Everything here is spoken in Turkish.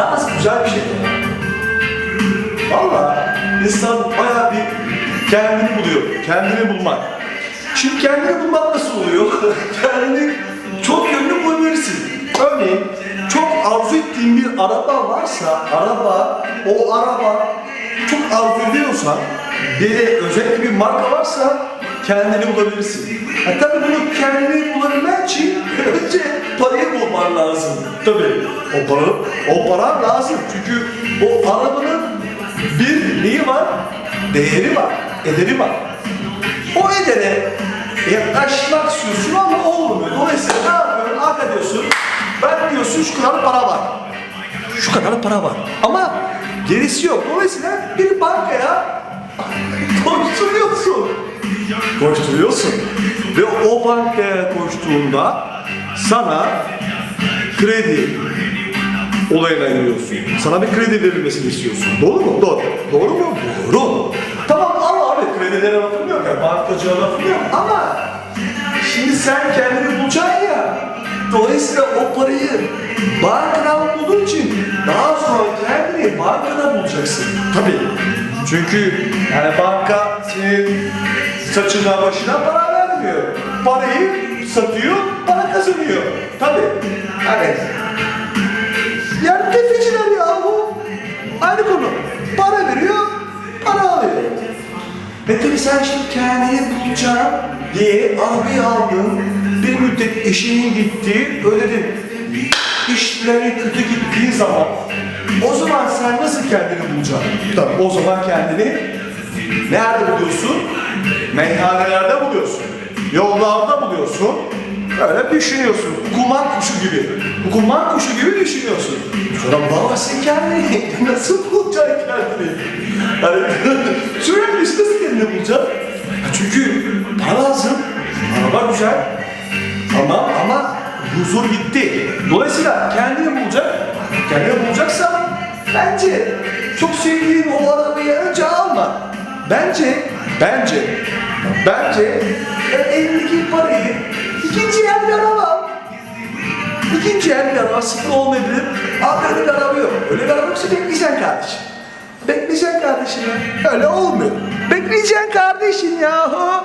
Dans güzel bir şey. Valla insan bayağı bir kendini buluyor. Kendini bulmak. Şimdi kendini bulmak nasıl oluyor? kendini çok yönlü bulabilirsin. Örneğin çok arzu ettiğin bir araba varsa, araba, o araba çok arzu ediyorsan, bir özellikle bir marka varsa kendini bulabilirsin. Ha, tabii bunu kendini bulabilmen için önce parayı bulman lazım. Tabii o para, o para lazım. Çünkü o arabanın bir neyi var? Değeri var, ederi var. O edere yaklaşmak istiyorsun ama olmuyor. Dolayısıyla ne yapıyorsun? Arka diyorsun, ben diyorsun şu kadar para var. Şu kadar para var. Ama gerisi yok. Dolayısıyla bir bankaya koşturuyorsun. Koşturuyorsun. Ve o bankaya koştuğunda sana kredi olayına giriyorsun. Sana bir kredi verilmesini istiyorsun. Doğru mu? Doğru. Doğru mu? Doğru. Tamam al abi kredilere lafım ya. Bankacıya lafım. Ama şimdi sen kendini bulacaksın ya. Dolayısıyla o parayı bankadan bulduğun için daha sonra kendini bankada bulacaksın. Tabii. Çünkü yani banka senin saçına başına para vermiyor. Parayı satıyor, para kazanıyor. Tabii. Evet. Yani tefeciler ya bu. Aynı konu. Para veriyor, para alıyor. Ve tabii sen şimdi kendini bulacaksın diye arabayı aldın. Bir müddet eşinin gitti, ödedin. İşlerin kötü gittiği zaman o zaman sen nasıl kendini bulacaksın? Tabii o zaman kendini nerede buluyorsun? Meyhanelerde buluyorsun. Yollarda buluyorsun. Öyle düşünüyorsun. Kuman kuşu gibi. Kuman kuşu gibi düşünüyorsun. Sonra bulamazsın kendini. Nasıl bulacaksın kendini? Hani sürekli işte nasıl kendini bulacaksın? Çünkü para lazım. Araba güzel. Ama ama huzur gitti. Dolayısıyla kendini bulacak. Kendini bulacaksan bence çok sevdiğin o arabayı önce alma. Bence, bence, bence elindeki parayı ikinci el bir araba. İkinci el bir araba sıfır olmayabilir. Abi öyle bir araba yok. Öyle bir araba yoksa bekleyeceksin kardeşim. Bekleyeceksin kardeşim ya. Öyle olmuyor. Bekleyeceksin kardeşim yahu.